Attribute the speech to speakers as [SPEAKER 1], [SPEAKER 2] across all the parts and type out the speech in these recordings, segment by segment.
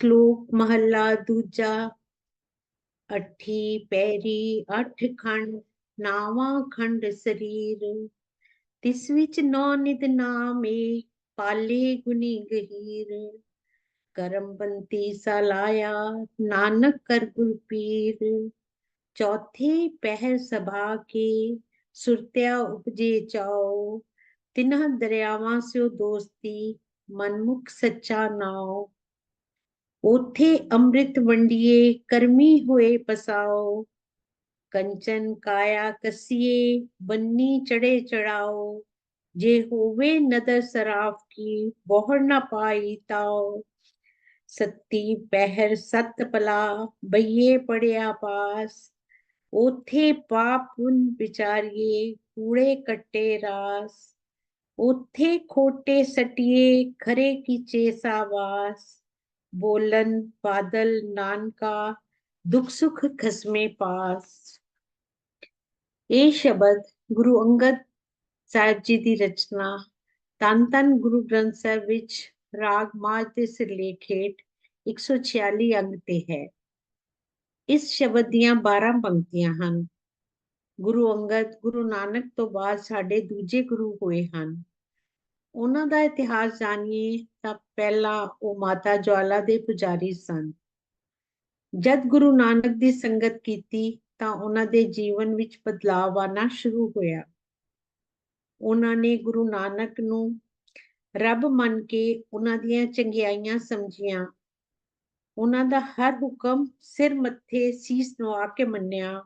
[SPEAKER 1] ਸ਼ਲੋਕ ਮਹੱਲਾ ਦੂਜਾ, ਅਠੀ ਪੈਰੀ, ਅਠ ਖੰਡ, ਨਾਵਾਂ ਖੰਡ ਸਰੀਰ। ਤਿਸ ਵਿੱਚ ਨੌ ਨਿਦ ਨਾਮੇ, ਪਾਲੇ ਗੁਨੀ ਗਹੀਰ। ਕਰਮ ਬੰਤੀ ਸਲਾਇਆ ਨਾਨਕ ਕਰ ਗੁਰ ਪੀਰ। ਚੌਥੇ ਪਹਿਰ ਸਭਾ ਕੇ, ਸੁਰਤਿਆ ਉਪਜੇ ਚਾਓ ਤਿਨ੍ਹਾਂ ਦਰਿਆਵਾਂ ਸਿਓ ਦੋਸਤੀ, ਮਨਮੁਖ ਸੱਚਾ ਨਾਉ। ਉਥੇ ਅੰਮ੍ਰਿਤ ਵੰਡੀਏ ਕਰਮੀ ਹੋਏ ਪਸਾਓ ਕੰਚਨ ਕਾਇਆ ਕਸੀਏ ਬੰਨੀ ਚੜੇ ਚੜਾਓ ਜੇ ਹੋਵੇ ਨਦਰ ਸਰਾਫ ਕੀ ਬੋਹਰ ਨਾ ਪਾਈ ਤਾਓ ਸੱਤੀ ਪਹਿਰ ਸਤ ਪਲਾ ਬਈਏ ਪੜਿਆ ਪਾਸ ਉਥੇ ਪਾਪ ਪੁਨ ਵਿਚਾਰੀਏ ਕੂੜੇ ਕੱਟੇ ਰਾਸ ਉਥੇ ਖੋਟੇ ਸਟਿਏ ਖਰੇ ਕੀਚੇ ਸਾਵਾਸ ਬੋਲਨ, ਬਾਦਲ, ਨਾਨਕਾ, ਦੁਖ ਸੁਖ ਖਸਮੇ ਪਾਸ। ਇਹ ਸ਼ਬਦ ਗੁਰੂ ਅੰਗਦ ਸਾਹਿਬ ਜੀ ਦੀ ਰਚਨਾ ਤਨ ਤਨ ਗੁਰੂ ਗ੍ਰੰਥ ਸਾਹਿਬ ਵਿੱਚ ਰਾਗ ਮਾਝ ਦੇ ਸਿਰਲੇਖ ਹੇਠ 146 ਅੰਗ ਤੇ ਹੈ। ਇਸ ਸ਼ਬਦ ਦੀਆਂ 12 ਪੰਕਤੀਆਂ ਹਨ। ਗੁਰੂ ਅੰਗਦ, ਗੁਰੂ ਨਾਨਕ ਤੋਂ ਬਾਅਦ ਸਾਡੇ ਦੂਜੇ ਗੁਰੂ ਹੋਏ ਹਨ। ਉਹਨਾਂ ਦਾ ਇਤਿਹਾਸ ਜਾਣੀਏ ਤਾਂ ਪਹਿਲਾ ਉਹ ਮਾਤਾ ਜਵਾਲਾ ਦੇ ਪੁਜਾਰੀ ਸਨ। ਜਦ ਗੁਰੂ ਨਾਨਕ ਦੀ ਸੰਗਤ ਕੀਤੀ ਤਾਂ ਉਹਨਾਂ ਦੇ ਜੀਵਨ ਵਿੱਚ ਬਦਲਾਅ ਆਣਾ ਸ਼ੁਰੂ ਹੋਇਆ। ਉਹਨਾਂ ਨੇ ਗੁਰੂ ਨਾਨਕ ਨੂੰ ਰੱਬ ਮੰਨ ਕੇ ਉਹਨਾਂ ਦੀਆਂ ਚੰਗਿਆਈਆਂ ਸਮਝੀਆਂ। ਉਹਨਾਂ ਦਾ ਹਰ ਹੁਕਮ ਸਿਰ ਮੱਥੇ ਸੀਸ ਨਵਾ ਕੇ ਮੰਨਿਆ।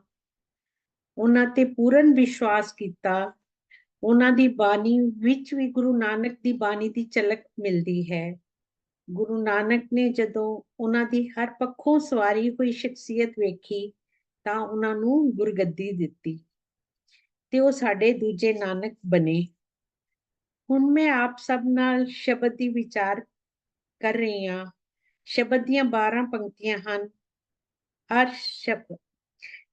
[SPEAKER 1] ਉਹਨਾਂ ਤੇ ਪੂਰਨ ਵਿਸ਼ਵਾਸ ਕੀਤਾ। ਉਹਨਾਂ ਦੀ ਬਾਣੀ ਵਿੱਚ ਵੀ ਗੁਰੂ ਨਾਨਕ ਦੀ ਬਾਣੀ ਦੀ ਝਲਕ ਮਿਲਦੀ ਹੈ। ਗੁਰੂ ਨਾਨਕ ਨੇ ਜਦੋਂ ਉਹਨਾਂ ਦੀ ਹਰ ਪੱਖੋਂ ਸਵਾਰੀ ਹੋਈ ਸ਼ਖਸੀਅਤ ਵੇਖੀ, ਤਾਂ ਉਹਨਾਂ ਨੂੰ ਗੁਰਗੱਦੀ ਦਿੱਤੀ ਤੇ ਉਹ ਸਾਡੇ ਦੂਜੇ ਨਾਨਕ ਬਣੇ। ਹੁਣ ਮੈਂ ਆਪ ਸਭ ਨਾਲ ਸ਼ਬਦ ਦੀ ਵਿਚਾਰ ਕਰ ਰਹੀ ਹਾਂ। ਸ਼ਬਦ ਦੀਆਂ 12 ਪੰਕਤੀਆਂ ਹਨ। ਹਰ ਸ਼ਬਦ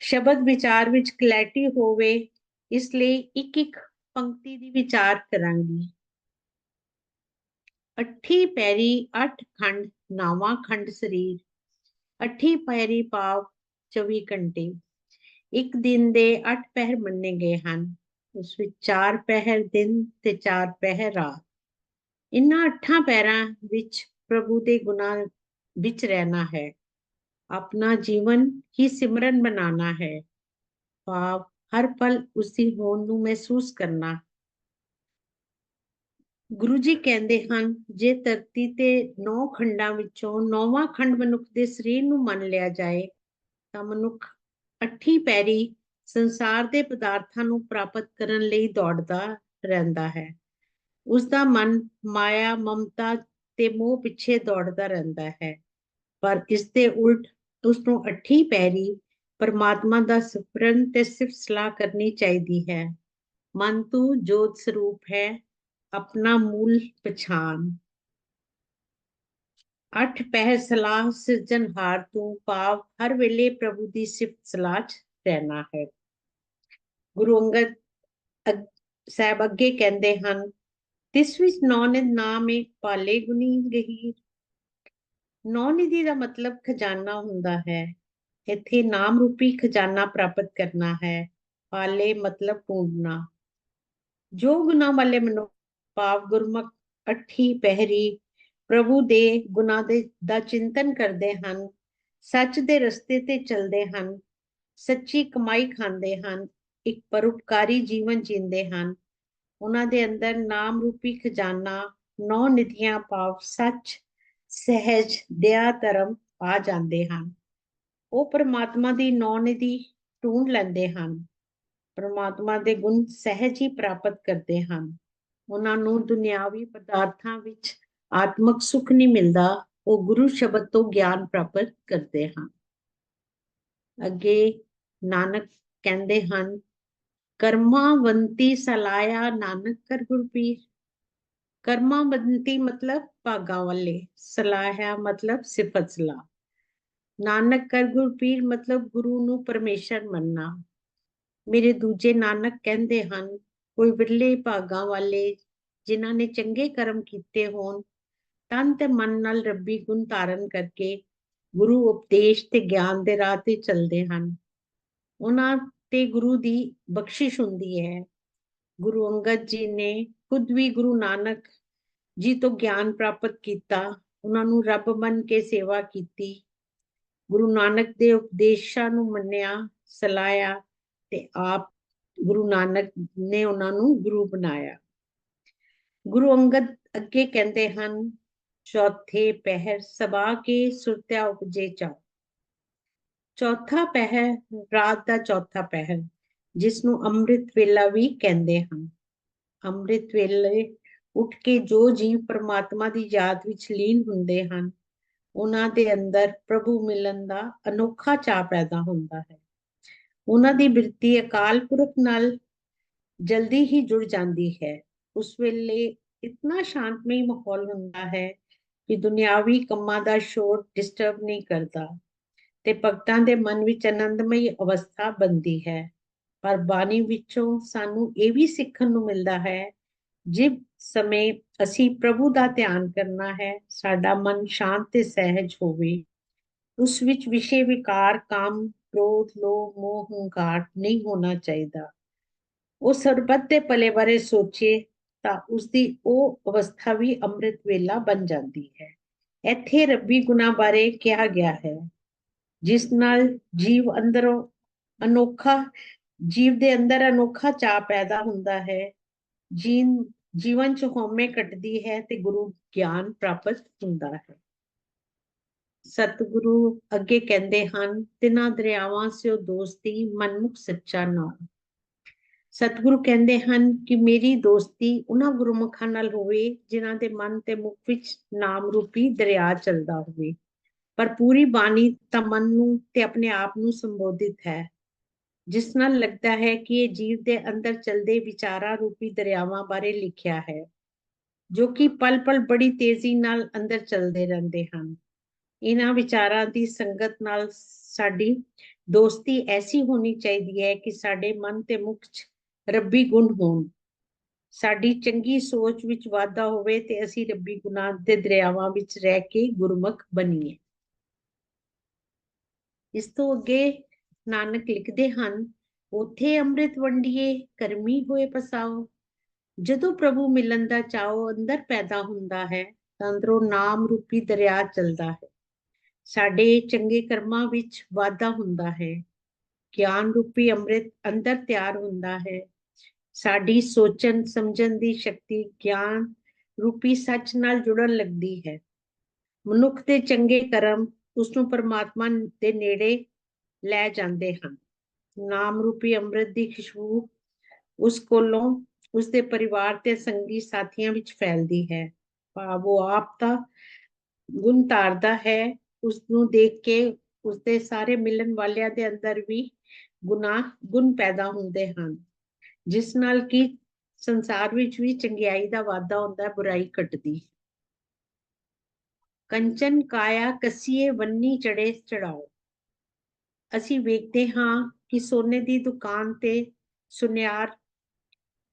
[SPEAKER 1] ਸ਼ਬਦ ਵਿਚਾਰ ਵਿੱਚ ਕਲੈਰਿਟੀ ਹੋਵੇ, ਇਸ ਲਈ ਇੱਕ ਇੱਕ ਪੰਕਤੀ ਦੀ ਵਿਚਾਰ ਕਰਾਂਗੀ। ਅਠੀ ਪੈਰੀ ਅਠ ਖੰਡ, ਨਾਵਾਂ ਖੰਡ ਸਰੀਰ। ਅਠੀ ਪੈਰੀ ਪਾਵ 24 ਘੰਟੇ। ਇੱਕ ਦਿਨ ਦੇ ਅੱਠ ਪਹਿਰ ਮੰਨੇ ਗਏ ਹਨ। ਉਸ ਵਿੱਚ ਚਾਰ ਪਹਿਰ ਦਿਨ ਤੇ ਚਾਰ ਪਹਿਰ ਰਾਤ। ਇਨ੍ਹਾਂ ਅੱਠਾਂ ਪੈਰਾਂ ਵਿੱਚ ਪ੍ਰਭੂ ਦੇ ਗੁਣਾਂ ਵਿੱਚ ਰਹਿਣਾ ਹੈ। ਆਪਣਾ ਜੀਵਨ ਹੀ ਸਿਮਰਨ ਬਣਾਉਣਾ ਹੈ। ਭਾਵ ਹਰ ਪਲ ਉਸ ਦੀ ਹੋਣ ਨੂੰ ਮਹਿਸੂਸ ਕਰਨਾ। ਗੁਰੂ ਜੀ ਕਹਿੰਦੇ ਹਨ, ਜੇ ਧਰਤੀ ਤੇ ਨੌ ਖੰਡਾਂ ਵਿੱਚੋਂ ਨੌਵਾਂ ਖੰਡ ਮਨੁੱਖ ਦੇ ਸਰੀਰ ਨੂੰ ਮੰਨ ਲਿਆ ਜਾਏ, ਤਾਂ ਮਨੁੱਖ ਅੱਠੀ ਪੈਰੀ ਸੰਸਾਰ ਦੇ ਪਦਾਰਥਾਂ ਨੂੰ ਪ੍ਰਾਪਤ ਕਰਨ ਲਈ ਦੌੜਦਾ ਰਹਿੰਦਾ ਹੈ। ਉਸ ਦਾ ਮਨ ਮਾਇਆ, ਮਮਤਾ ਤੇ ਮੋਹ ਪਿੱਛੇ ਦੌੜਦਾ ਰਹਿੰਦਾ ਹੈ। ਪਰ ਇਸ ਦੇ ਉਲਟ ਉਸ ਨੂੰ ਅੱਠੀ ਪੈਰੀ ਪਰਮਾਤਮਾ ਦਾ ਸਿਮਰਨ ਤੇ ਸਿਫਤ ਸਲਾਹ ਕਰਨੀ ਚਾਹੀਦੀ ਹੈ। ਮਨ ਤੂੰ ਜੋਤ ਸਰੂਪ ਹੈ, ਆਪਣਾ ਮੂਲ ਪਛਾਨ ਅੱਠ ਪਹਿਰ ਸਲਾਹ ਸਿਰਜਣਹਾਰ ਤੂੰ ਪਾਵ ਹਰ ਵੇਲੇ ਪ੍ਰਭੂ ਦੀ ਸਿਫਤ ਸਲਾਹ ਚ ਰਹਿਣਾ ਹੈ। ਗੁਰੂ ਅੰਗਦ ਸਾਹਿਬ ਅੱਗੇ ਕਹਿੰਦੇ ਹਨ, ਤਿਸ ਵਿੱਚ ਨੌਨਿਦ ਨਾਮੇ ਇੱਕ ਪਾਲੇ ਗੁਨੀ ਗਹੀਰ। ਨੌਨਿਧੀ ਦਾ ਮਤਲਬ ਖਜ਼ਾਨਾ ਹੁੰਦਾ ਹੈ। ਇੱਥੇ ਨਾਮ ਰੂਪੀ ਖਜ਼ਾਨਾ ਪ੍ਰਾਪਤ ਕਰਨਾ ਹੈ, ਪਾਲੇ ਮਤਲਬ ਢੂੰਡਣਾ। ਜੋ ਗੁਨਾ ਵਾਲੇ ਮਨੁੱਖ ਪਾਪ ਗੁਰਮੁਖ, ਅਠੀ ਪਹਿਰੀ ਪ੍ਰਭੂ ਦੇ ਗੁਨਾ ਦੇ ਦਾ ਚਿੰਤਨ ਕਰਦੇ ਹਨ, ਸੱਚ ਦੇ ਰਸਤੇ ਤੇ ਚੱਲਦੇ ਹਨ, ਸੱਚੀ ਕਮਾਈ ਖਾਂਦੇ ਹਨ, ਇੱਕ ਪਰਉਪਕਾਰੀ ਜੀਵਨ ਜੀਂਦੇ ਹਨ। ਉਹਨਾਂ ਦੇ ਅੰਦਰ ਨਾਮ ਰੂਪੀ ਖਜ਼ਾਨਾ, ਨੌ ਨਿਧੀਆਂ ਪਾਪ ਸੱਚ, ਸਹਿਜ, ਦਇਆ ਧਰਮ ਆ ਜਾਂਦੇ ਹਨ। ਉਹ ਪਰਮਾਤਮਾ ਦੀ ਨੌ ਨਿਧੀ ਢੂੰਡ ਲੈਂਦੇ ਹਨ। ਪਰਮਾਤਮਾ ਦੇ ਗੁਣ ਸਹਿਜ ਹੀ ਪ੍ਰਾਪਤ ਕਰਦੇ ਹਨ। ਉਹਨਾਂ ਨੂੰ ਦੁਨਿਆਵੀ ਪਦਾਰਥਾਂ ਵਿੱਚ ਆਤਮਿਕ ਸੁਖ ਨਹੀਂ ਮਿਲਦਾ, ਉਹ ਗੁਰੂ ਸ਼ਬਦ ਤੋਂ ਗਿਆਨ ਪ੍ਰਾਪਤ ਕਰਦੇ ਹਨ। ਅੱਗੇ ਨਾਨਕ ਕਹਿੰਦੇ ਹਨ, ਕਰਮਾਵੰਤੀ ਸਲਾਇਆ ਨਾਨਕ ਕਰ ਗੁਰਪੀਰ ਕਰਮਾਵੰਤੀ ਮਤਲਬ ਭਾਗਾ ਵਾਲੇ ਸਲਾਹਿਆ ਮਤਲਬ ਸਿਫਤ ਸਲਾਹ। ਨਾਨਕ ਕਰ ਗੁਰਪੀਰ ਮਤਲਬ ਗੁਰੂ ਨੂੰ ਪਰਮੇਸ਼ਰ ਮੰਨਣਾ। ਮੇਰੇ ਦੂਜੇ ਨਾਨਕ ਕਹਿੰਦੇ ਹਨ, ਕੋਈ ਵਿਰਲੇ ਭਾਗਾਂ ਵਾਲੇ ਜਿਨ੍ਹਾਂ ਨੇ ਚੰਗੇ ਕਰਮ ਕੀਤੇ ਹੋਣ, ਤਨ ਤੇ ਮਨ ਨਾਲ ਰੱਬੀ ਗੁਣ ਧਾਰਨ ਕਰਕੇ ਗੁਰੂ ਉਪਦੇਸ਼ ਤੇ ਗਿਆਨ ਦੇ ਰਾਹ ਤੇ ਚੱਲਦੇ ਹਨ। ਉਹਨਾਂ ਤੇ ਗੁਰੂ ਦੀ ਬਖਸ਼ਿਸ਼ ਹੁੰਦੀ ਹੈ। ਗੁਰੂ ਅੰਗਦ ਜੀ ਨੇ ਖੁਦ ਵੀ ਗੁਰੂ ਨਾਨਕ ਜੀ ਤੋਂ ਗਿਆਨ ਪ੍ਰਾਪਤ ਕੀਤਾ। ਉਹਨਾਂ ਨੂੰ ਰੱਬ ਮੰਨ ਕੇ ਸੇਵਾ ਕੀਤੀ। ਗੁਰੂ ਨਾਨਕ ਦੇ ਉਪਦੇਸ਼ਾਂ ਨੂੰ ਮੰਨਿਆ ਸਲਾਇਆ ਤੇ ਆਪ ਗੁਰੂ ਨਾਨਕ ਨੇ ਉਹਨਾਂ ਨੂੰ ਗੁਰੂ ਬਣਾਇਆ। ਗੁਰੂ ਅੰਗਦ ਅੱਗੇ ਕਹਿੰਦੇ ਹਨ, ਚੌਥੇ ਪਹਿਰ ਸਭਾ ਕੇ ਸੁਰਤਿਆ ਉਪਜੇ ਚਾ ਚੌਥਾ ਪਹਿਰ ਰਾਤ ਦਾ ਚੌਥਾ ਪਹਿਰ ਜਿਸ ਨੂੰ ਅੰਮ੍ਰਿਤ ਵੇਲਾ ਵੀ ਕਹਿੰਦੇ ਹਨ। ਅੰਮ੍ਰਿਤ ਵੇਲੇ ਉੱਠ ਕੇ ਜੋ ਜੀਵ ਪ੍ਰਮਾਤਮਾ ਦੀ ਯਾਦ ਵਿੱਚ ਲੀਨ ਹੁੰਦੇ ਹਨ ਉਹਨਾਂ ਦੇ ਅੰਦਰ ਪ੍ਰਭੂ ਮਿਲਣ ਦਾ ਅਨੋਖਾ ਚਾਹ ਪੈਦਾ ਹੁੰਦਾ ਹੈ। ਉਹਨਾਂ ਦੀ ਬਿਰਤੀ ਅਕਾਲ ਪੁਰਖ ਨਾਲ ਜਲਦੀ ਹੀ ਜੁੜ ਜਾਂਦੀ ਹੈ। ਉਸ ਵੇਲੇ ਇਤਨਾ ਸ਼ਾਂਤਮਈ ਮਾਹੌਲ ਹੁੰਦਾ ਹੈ ਕਿ ਦੁਨਿਆਵੀ ਕੰਮਾਂ ਦਾ ਸ਼ੋਰ ਡਿਸਟਰਬ ਨਹੀਂ ਕਰਦਾ ਤੇ ਭਗਤਾਂ ਦੇ ਮਨ ਵਿੱਚ ਆਨੰਦਮਈ ਅਵਸਥਾ ਬਣਦੀ ਹੈ। ਪਰ ਬਾਣੀ ਵਿੱਚੋਂ ਸਾਨੂੰ ਇਹ ਵੀ ਸਿੱਖਣ ਨੂੰ ਮਿਲਦਾ ਹੈ ਜੇ ਸਮੇਂ ਅਸੀਂ ਪ੍ਰਭੂ ਦਾ ਧਿਆਨ ਕਰਨਾ ਹੈ, ਸਾਡਾ ਮਨ ਸ਼ਾਂਤ ਤੇ ਸਹਿਜ ਹੋਵੇ। ਉਸ ਵਿੱਚ ਵਿਸ਼ੇ, ਵਿਕਾਰ, ਕਾਮ, ਕ੍ਰੋਧ, ਲੋਭ, ਮੋਹ, ਹੰਕਾਰ ਨਹੀਂ ਹੋਣਾ ਚਾਹੀਦਾ। ਉਹ ਸਰਬੱਤ ਦੇ ਭਲੇ ਬਾਰੇ ਸੋਚੇ ਤਾਂ ਉਸ ਦੀ ਉਹ ਅਵਸਥਾ ਵੀ ਅੰਮ੍ਰਿਤ ਵੇਲਾ ਬਣ ਜਾਂਦੀ ਹੈ। ਇੱਥੇ ਰੱਬੀ ਗੁਨਾ ਬਾਰੇ ਕਿਹਾ ਗਿਆ ਹੈ, ਜਿਸ ਨਾਲ ਜੀਵ ਅੰਦਰੋਂ ਅਨੋਖਾ, ਜੀਵ ਦੇ ਅੰਦਰ ਅਨੋਖਾ ਚਾਹ ਪੈਦਾ ਹੁੰਦਾ ਹੈ। ਜੀਨ ਜੀਵਨ ਚ ਹਉਮੈ ਘਟਦੀ ਹੈ ਤੇ ਗੁਰੂ ਗਿਆਨ ਪ੍ਰਾਪਤ ਹੁੰਦਾ ਹੈ। ਸਤਿਗੁਰੂ ਅੱਗੇ ਕਹਿੰਦੇ ਹਨ, ਤਿਨਾ ਦਰਿਆਵਾਂ ਸਿਓ ਦੋਸਤੀ, ਮਨਮੁਖ ਸੱਚਾ ਨਾਮ। ਸਤਿਗੁਰੂ ਕਹਿੰਦੇ ਹਨ ਕਿ ਮੇਰੀ ਦੋਸਤੀ ਉਹਨਾਂ ਗੁਰਮੁਖਾਂ ਨਾਲ ਹੋਵੇ, ਜਿਨ੍ਹਾਂ ਦੇ ਮਨ ਤੇ ਮੁਖ ਵਿੱਚ ਨਾਮ ਰੂਪੀ ਦਰਿਆ ਚੱਲਦਾ ਹੋਵੇ। ਪਰ ਪੂਰੀ ਬਾਣੀ ਤਾਂ ਮਨ ਨੂੰ ਤੇ ਆਪਣੇ ਆਪ ਨੂੰ ਸੰਬੋਧਿਤ ਹੈ। ਜਿਸ ਨਾਲ ਲੱਗਦਾ ਹੈ ਕਿ ਇਹ ਜੀਵ ਦੇ ਅੰਦਰ ਚਲਦੇ ਵਿਚਾਰਾਂ ਰੂਪੀ ਦਰਿਆਵਾਂ ਬਾਰੇ ਲਿਖਿਆ ਹੈ, ਜੋ ਕਿ ਪਲ-ਪਲ ਬੜੀ ਤੇਜ਼ੀ ਨਾਲ ਅੰਦਰ ਚੱਲਦੇ ਰਹਿੰਦੇ ਹਨ। ਇਹਨਾਂ ਵਿਚਾਰਾਂ ਦੀ ਸੰਗਤ ਨਾਲ ਸਾਡੀ ਦੋਸਤੀ ਐਸੀ ਹੋਣੀ ਚਾਹੀਦੀ ਹੈ ਕਿ ਸਾਡੇ ਮਨ ਤੇ ਮੁਖ 'ਚ ਰੱਬੀ ਗੁਣ ਹੋਣ। ਸਾਡੀ ਚੰਗੀ ਸੋਚ ਵਿੱਚ ਵਾਧਾ ਹੋਵੇ ਤੇ ਅਸੀਂ ਰੱਬੀ ਗੁਨਾਹ ਦੇ ਦਰਿਆਵਾਂ ਵਿੱਚ ਰਹਿ ਕੇ ਗੁਰਮੁਖ ਬਣੀਏ। ਇਸ ਤੋਂ ਅੱਗੇ ਨਾਨਕ ਲਿਖਦੇ ਹਨ, ਉਥੇ ਅੰਮ੍ਰਿਤ ਵੰਡੀਏ, ਕਰਮੀ ਹੋਏ ਪਸਾਓ। ਜਦੋਂ ਪ੍ਰਭੂ ਮਿਲਣ ਦਾ ਚਾਓ ਅੰਦਰ ਪੈਦਾ ਹੁੰਦਾ ਹੈ, ਤਾਂ ਅੰਦਰੋਂ ਨਾਮ ਰੂਪੀ ਦਰਿਆ ਚੱਲਦਾ ਹੈ। ਸਾਡੇ ਚੰਗੇ ਕਰਮਾਂ ਵਿੱਚ ਵਾਧਾ ਹੁੰਦਾ ਹੈ। ਗਿਆਨ ਰੂਪੀ ਅੰਮ੍ਰਿਤ ਅੰਦਰ ਤਿਆਰ ਹੁੰਦਾ ਹੈ। ਸਾਡੀ ਸੋਚਣ, ਸਮਝਣ ਦੀ ਸ਼ਕਤੀ ਗਿਆਨ ਰੂਪੀ ਸੱਚ ਨਾਲ ਜੁੜਨ ਲੱਗਦੀ ਹੈ। ਮਨੁੱਖ ਦੇ ਚੰਗੇ ਕਰਮ ਉਸ ਨੂੰ ਪਰਮਾਤਮਾ ਦੇ ਨੇੜੇ ਲੈ ਜਾਂਦੇ ਹਨ। ਨਾਮ ਰੂਪੀ ਅੰਮ੍ਰਿਤ ਦੀ ਖੁਸ਼ਬੂ ਉਸ ਕੋਲੋਂ ਉਸ ਦੇ ਪਰਿਵਾਰ ਤੇ ਸੰਗੀ ਸਾਥੀਆਂ ਵਿੱਚ ਫੈਲਦੀ ਹੈ। ਭਾਵ ਉਹ ਆਪ ਦਾ ਗੁਣ ਤਾਰਦਾ ਹੈ ਉਸ ਨੂੰ ਦੇਖ ਕੇ ਉਸ ਦੇ ਸਾਰੇ ਮਿਲਣ ਵਾਲਿਆਂ ਦੇ ਅੰਦਰ ਵੀ ਗੁਨਾਹ, ਗੁਣ ਪੈਦਾ ਹੁੰਦੇ ਹਨ। ਜਿਸ ਨਾਲ ਕਿ ਸੰਸਾਰ ਵਿੱਚ ਵੀ ਚੰਗਿਆਈ ਦਾ ਵਾਧਾ ਹੁੰਦਾ ਹੈ, ਬੁਰਾਈ ਘਟਦੀ ਕੰਚਨ ਕਾਇਆ ਕਸੀਏ ਵੰਨੀ ਚੜੇ ਚੜਾਓ। ਅਸੀਂ ਵੇਖਦੇ ਹਾਂ ਕਿ ਸੋਨੇ ਦੀ ਦੁਕਾਨ ਤੇ ਸੁਨਿਆਰ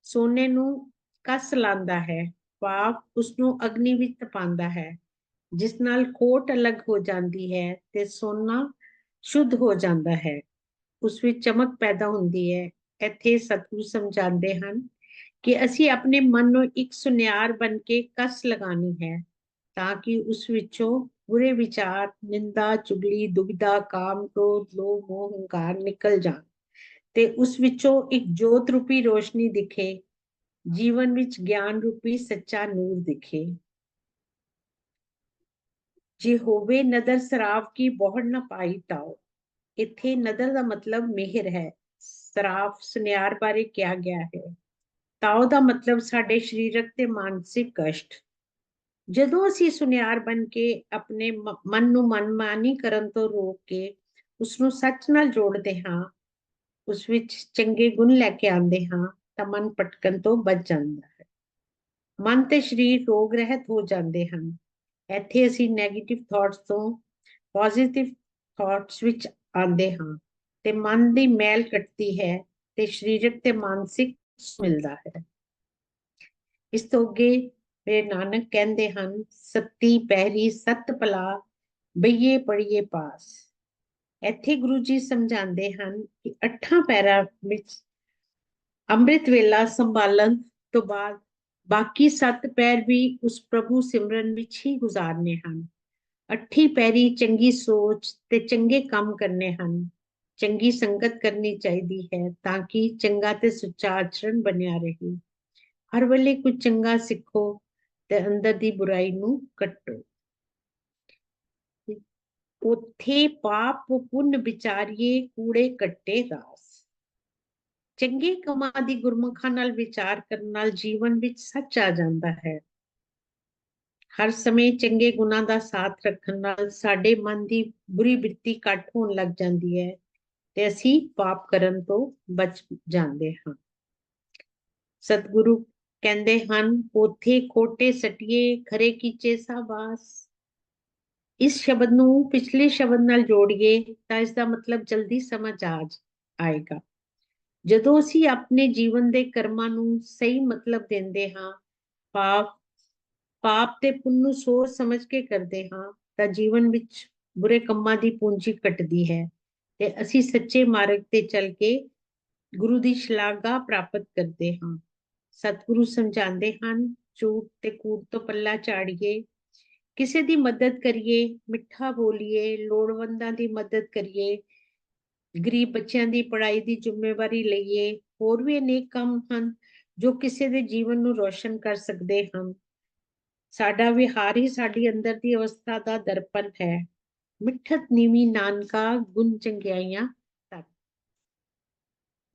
[SPEAKER 1] ਸੋਨੇ ਨੂੰ ਕਸ ਲਾਂਦਾ ਹੈ, ਭਾਵ ਉਸ ਨੂੰ ਅਗਨੀ ਵਿੱਚ ਤਪਾਉਂਦਾ ਹੈ, ਜਿਸ ਨਾਲ ਖੋਟ ਅਲੱਗ ਹੋ ਜਾਂਦੀ ਹੈ ਤੇ ਸੋਨਾ ਸ਼ੁੱਧ ਹੋ ਜਾਂਦਾ ਹੈ। ਉਸ ਵਿੱਚ ਚਮਕ ਪੈਦਾ ਹੁੰਦੀ ਹੈ। ਇੱਥੇ ਸਤਿਗੁਰੂ ਸਮਝਾਉਂਦੇ ਹਨ ਕਿ ਅਸੀਂ ਆਪਣੇ ਮਨ ਨੂੰ ਇੱਕ ਸੁਨਿਆਰ ਬਣ ਕੇ ਕਸ ਲਗਾਣੀ ਹੈ, ਤਾਂ ਕਿ ਉਸ ਵਿੱਚੋਂ ਬੁਰੇ ਵਿਚਾਰ, ਨਿੰਦਾ, ਚੁਗਲੀ ਦੁਬਿਧਾ ਕਾਮ, ਕ੍ਰੋਧ, ਲੋਭ, ਮੋਹ, ਹੰਕਾਰ ਨਿਕਲ ਜਾਣ ਤੇ ਉਸ ਵਿੱਚੋਂ ਇੱਕ ਜੋਤ ਰੂਪੀ ਰੋਸ਼ਨੀ ਦਿਖੇ, ਜੀਵਨ ਵਿੱਚ ਗਿਆਨ ਰੂਪੀ ਸੱਚਾ ਨੂਰ ਦਿਖੇ। ਜੇ ਹੋਵੇ ਨਦਰ ਸਰਾਵ ਕੀ ਬਹੁੜ ਨਾ ਪਾਈ ਤਾਓ ਇੱਥੇ ਨਦਰ ਦਾ ਮਤਲਬ ਮਿਹਰ ਹੈ ਸਰਾਫ ਸੁਨਿਆਰ ਬਾਰੇ ਕਿਹਾ ਗਿਆ ਹੈ। ਤਾਓ ਦਾ ਮਤਲਬ ਸਾਡੇ ਸਰੀਰਕ ਤੇ ਮਾਨਸਿਕ ਕਸ਼ਟ। ਜਦੋਂ ਅਸੀਂ ਸੁਨਿਆਰ ਬਣ ਕੇ ਆਪਣੇ ਮਨ ਨੂੰ ਮਨਮਾਨੀ ਕਰਨ ਤੋਂ ਰੋਕ ਕੇ ਉਸ ਨੂੰ ਸੱਚ ਨਾਲ ਜੋੜਦੇ ਹਾਂ, ਉਸ ਵਿੱਚ ਚੰਗੇ ਗੁਣ ਲੈ ਕੇ ਆਉਂਦੇ ਹਾਂ, ਤਾਂ ਮਨ ਪਟਕਣ ਤੋਂ ਬਚ ਜਾਂਦਾ ਹੈ। ਮਨ ਤੇ ਸਰੀਰ ਰੋਗ ਰਹਿਤ ਹੋ ਜਾਂਦੇ ਹਨ। ਇੱਥੇ ਅਸੀਂ 네ਗੇਟਿਵ ਥਾਟਸ ਤੋਂ ਪੋਜ਼ਿਟਿਵ ਥਾਟਸ ਵਿੱਚ ਆਉਂਦੇ ਹਾਂ ਤੇ ਮਨ ਦੀ ਮੈਲ ਕੱਟਦੀ ਹੈ ਤੇ ਸਰੀਰਕ ਤੇ ਮਾਨਸਿਕ ਮਿਲਦਾ ਹੈ। ਇਸ ਤੋਂ ਅੱਗੇ ਮੇਰੇ ਨਾਨਕ ਕਹਿੰਦੇ ਹਨ, ਸੱਤੀ ਪਹਿਰੀ ਸੱਤ ਭਲਾ, ਬਈਏ ਪੜੀਏ ਪਾਸ। ਇੱਥੇ ਗੁਰੂ ਜੀ ਸਮਝਾਉਂਦੇ ਹਨ ਕਿ ਅੱਠਾਂ ਪੈਰਾਂ ਵਿੱਚ ਅੰਮ੍ਰਿਤ ਵੇਲਾ ਸੰਭਾਲਣ ਤੋਂ ਬਾਅਦ ਬਾਕੀ ਸੱਤ ਪੈਰ ਵੀ ਉਸ ਪ੍ਰਭੂ ਸਿਮਰਨ ਵਿੱਚ ਹੀ ਗੁਜ਼ਾਰਨੇ ਹਨ। ਅੱਠੀ ਪੈਰੀ ਚੰਗੀ ਸੋਚ ਤੇ ਚੰਗੇ ਕੰਮ ਕਰਨੇ ਹਨ। ਚੰਗੀ ਸੰਗਤ ਕਰਨੀ ਚਾਹੀਦੀ ਹੈ ਤਾਂ ਕਿ ਚੰਗਾ ਤੇ ਸੁੱਚਾ ਆਚਰਣ ਬਣਿਆ ਰਹੇ। ਹਰ ਵੇਲੇ ਕੁਝ ਚੰਗਾ ਸਿੱਖੋ ਤੇ ਅੰਦਰ ਦੀ ਬੁਰਾਈ ਨੂੰ ਕੱਟੋ। ਉਥੇ ਪਾਪ ਪੁੰਨ ਵਿਚਾਰੀਏ, ਕੂੜੇ ਕੱਟੇ ਰਾਸ। ਚੰਗੇ ਕਮਾਂ ਦੀ ਗੁਰਮੁਖਾਂ ਨਾਲ ਵਿਚਾਰ ਕਰਨ ਨਾਲ ਜੀਵਨ ਵਿੱਚ ਸੱਚ ਆ ਜਾਂਦਾ ਹੈ। ਹਰ ਸਮੇਂ ਚੰਗੇ ਗੁਣਾਂ ਦਾ ਸਾਥ ਰੱਖਣ ਨਾਲ ਸਾਡੇ ਮਨ ਦੀ ਬੁਰੀ ਬਿਰਤੀ ਘੱਟ ਹੋਣ ਲੱਗ ਜਾਂਦੀ ਹੈ ਤੇ ਅਸੀਂ ਪਾਪ ਕਰਨ ਤੋਂ ਬਚ ਜਾਂਦੇ ਹਾਂ। ਸਤਿਗੁਰੂ ਕਹਿੰਦੇ ਹਨ ਉਥੇ ਖੋਟੇ ਸਟੀਏ ਖਰੇ ਕੀਚੇ ਸਾਬਾਸ ਇਸ ਸ਼ਬਦ ਨੂੰ ਪਿਛਲੇ ਸ਼ਬਦ ਨਾਲ ਜੋੜੀਏ ਤਾਂ ਇਸ ਦਾ ਮਤਲਬ ਜਲਦੀ ਸਮਝ ਆ ਆਏਗਾ। ਜਦੋਂ ਅਸੀਂ ਆਪਣੇ ਜੀਵਨ ਦੇ ਕਰਮਾਂ ਨੂੰ ਸਹੀ ਮਤਲਬ ਦਿੰਦੇ ਹਾਂ, ਪਾਪ ਪਾਪ ਤੇ ਪੁੰਨ ਨੂੰ ਸੋਚ ਸਮਝ ਕੇ ਕਰਦੇ ਹਾਂ, ਤਾਂ ਜੀਵਨ ਵਿੱਚ ਬੁਰੇ ਕੰਮਾਂ ਦੀ ਪੂੰਜੀ ਘਟਦੀ ਹੈ ਤੇ ਅਸੀਂ ਸੱਚੇ ਮਾਰਗ ਤੇ ਚੱਲ ਕੇ ਗੁਰੂ ਦੀ ਸ਼ਲਾਘਾ ਪ੍ਰਾਪਤ ਕਰਦੇ ਹਾਂ। ਸਤਿਗੁਰੂ ਸਮਝਾਉਂਦੇ ਹਨ, ਝੂਠ ਤੇ ਕੂੜ ਤੋਂ ਪੱਲਾ ਝਾੜੀਏ, ਕਿਸੇ ਦੀ ਮਦਦ ਕਰੀਏ, ਮਿੱਠਾ ਬੋਲੀਏ, ਲੋੜਵੰਦਾਂ ਦੀ ਮਦਦ ਕਰੀਏ, ਗਰੀਬ ਬੱਚਿਆਂ ਦੀ ਪੜ੍ਹਾਈ ਦੀ ਜ਼ਿੰਮੇਵਾਰੀ ਲਈਏ, ਹੋਰ ਵੀ ਅਨੇਕ ਕੰਮ ਹਨ ਜੋ ਕਿਸੇ ਦੇ ਜੀਵਨ ਨੂੰ ਰੋਸ਼ਨ ਕਰ ਸਕਦੇ ਹਨ। ਸਾਡਾ ਵਿਹਾਰ ਹੀ ਸਾਡੀ ਅੰਦਰ ਦੀ ਅਵਸਥਾ ਦਾ ਦਰਪਣ ਹੈ। ਮਿੱਠਤ ਨੀਵੀ ਨਾਨਕਾ ਗੁਣ ਚੰਗਿਆਈਆਂ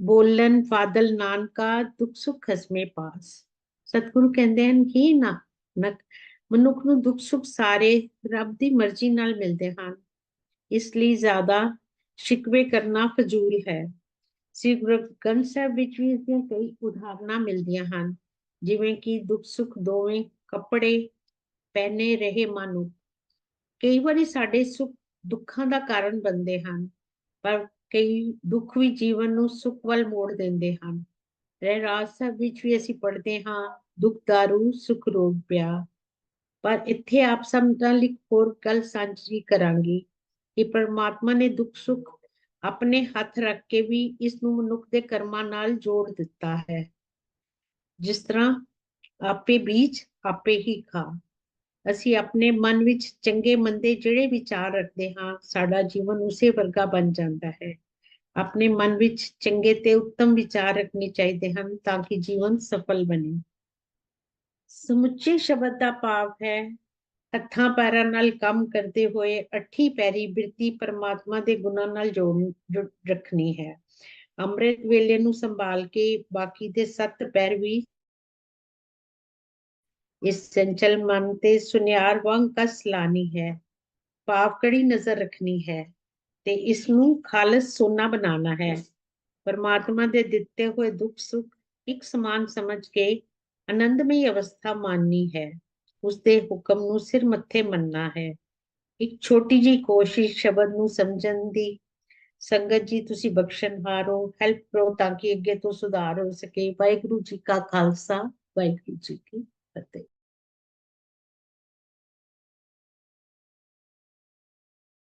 [SPEAKER 1] ਬੋਲਨ ਫਾਦਲ ਨਾਨਕਾ ਦੁੱਖ ਸੁੱਖ ਖਸਮੇ ਪਾਸ। ਸਤਿਗੁਰੂ ਕਹਿੰਦੇ ਹਨ ਕਿ ਨਾ ਮਨੁੱਖ ਨੂੰ ਦੁੱਖ ਸੁੱਖ ਸਾਰੇ ਰੱਬ ਦੀ ਮਰਜ਼ੀ ਨਾਲ ਮਿਲਦੇ ਹਨ। ਇਸ ਲਈ ਜ਼ਿਆਦਾ ਸ਼ਿਕਵੇ ਕਰਨਾ ਫਜ਼ੂਲ ਹੈ। ਸ੍ਰੀ ਗੁਰੂ ਗ੍ਰੰਥ ਸਾਹਿਬ ਵਿੱਚ ਵੀ ਇਸ ਦੀਆਂ ਕਈ ਉਦਾਹਰਨਾਂ ਮਿਲਦੀਆਂ ਹਨ, ਜਿਵੇਂ ਕਿ ਦੁੱਖ ਸੁੱਖ ਦੋਵੇਂ ਕੱਪੜੇ ਪਹਿਨੇ ਰਹੇ ਮਨੁ ਕਈ ਵਾਰੀ ਸਾਡੇ ਸੁੱਖ ਦੁੱਖਾਂ ਦਾ ਕਾਰਨ ਬਣਦੇ ਹਨ, ਪਰ ਕਈ ਦੁੱਖ ਵੀ ਜੀਵਨ ਨੂੰ ਸੁੱਖ ਵੱਲ ਮੋੜ ਦਿੰਦੇ ਹਨ। ਰਹਿ ਰਾਜ ਸਾਹਿਬ ਵਿੱਚ ਵੀ ਅਸੀਂ ਪੜ੍ਹਦੇ ਹਾਂ, ਦੁੱਖ, ਦਾਰੂ, ਸੁਖ, ਰੋਗ ਪਿਆ ਪਰ ਇੱਥੇ ਆਪ ਸਭ ਨਾਲ ਇੱਕ ਹੋਰ ਗੱਲ ਸਾਂਝੀ ਕਰਾਂਗੀ ਕਿ ਪਰਮਾਤਮਾ ਨੇ ਦੁੱਖ, ਸੁੱਖ ਆਪਣੇ ਹੱਥ ਰੱਖ ਕੇ ਵੀ ਇਸ ਨੂੰ ਮਨੁੱਖ ਦੇ ਕਰਮਾਂ ਨਾਲ ਜੋੜ ਦਿੱਤਾ ਹੈ। ਜਿਸ ਤਰ੍ਹਾਂ ਆਪੇ ਬੀਜ, ਆਪੇ ਹੀ ਖਾ ਅਸੀਂ ਆਪਣੇ ਮਨ ਵਿੱਚ ਚੰਗੇ ਮੰਦੇ ਜਿਹੜੇ ਵਿਚਾਰ ਰੱਖਦੇ ਹਾਂ, ਸਾਡਾ ਜੀਵਨ ਉਸੇ ਵਰਗਾ ਬਣ ਜਾਂਦਾ ਹੈ। ਆਪਣੇ ਮਨ ਵਿੱਚ ਚੰਗੇ ਤੇ ਉੱਤਮ ਵਿਚਾਰ ਰੱਖਣੇ ਚਾਹੀਦੇ ਹਨ ਤਾਂ ਕਿ ਜੀਵਨ ਸਫਲ ਬਣੇ। ਸਮੁੱਚੇ ਸ਼ਬਦ ਦਾ ਭਾਵ ਹੈ, ਹੱਥਾਂ ਪੈਰਾਂ ਨਾਲ ਕੰਮ ਕਰਦੇ ਹੋਏ ਅੱਠੀ ਪੈਰੀ ਬਿਰਤੀ ਪਰਮਾਤਮਾ ਦੇ ਗੁਣਾਂ ਨਾਲ ਜੋੜ ਰੱਖਣੀ ਹੈ। ਅੰਮ੍ਰਿਤ ਵੇਲੇ ਨੂੰ ਸੰਭਾਲ ਕੇ ਬਾਕੀ ਦੇ ਸੱਤ ਪੈਰ ਵੀ ਇਸ ਸੰਚਲ ਮਨ ਤੇ ਸੁਨਿਆਰ ਵਾਂਗ ਕਸ ਲਾਣੀ ਹੈ। ਪਾਪ ਕੜੀ ਨਜ਼ਰ ਰੱਖਣੀ ਹੈ ਤੇ ਇਸ ਨੂੰ ਖਾਲਸ ਸੋਨਾ ਬਣਾਉਣਾ ਹੈ। ਪਰਮਾਤਮਾ ਦੇ ਦਿੱਤੇ ਹੋਏ ਦੁੱਖ ਸੁੱਖ ਇੱਕ ਸਮਾਨ ਸਮਝ ਕੇ ਆਨੰਦਮਈ ਅਵਸਥਾ ਮਾਨਨੀ ਹੈ। ਉਸ ਦੇ ਹੁਕਮ ਨੂੰ ਸਿਰ ਮੱਥੇ ਮੰਨਣਾ ਹੈ। ਇੱਕ ਛੋਟੀ ਜੀ ਕੋਸ਼ਿਸ਼ ਸ਼ਬਦ ਨੂੰ ਸਮਝਣ ਦੀ ਸੰਗਤ ਜੀ, ਤੁਸੀਂ ਬਖਸ਼ਣ ਹਾਰੋ ਹੈਲਪ ਕਰੋ ਤਾਂ ਕਿ ਅੱਗੇ ਤੋਂ ਸੁਧਾਰ ਹੋ ਸਕੇ। ਵਾਹਿਗੁਰੂ ਜੀ ਕਾ ਖਾਲਸਾ, ਵਾਹਿਗੁਰੂ ਜੀ ਕੀ empathy.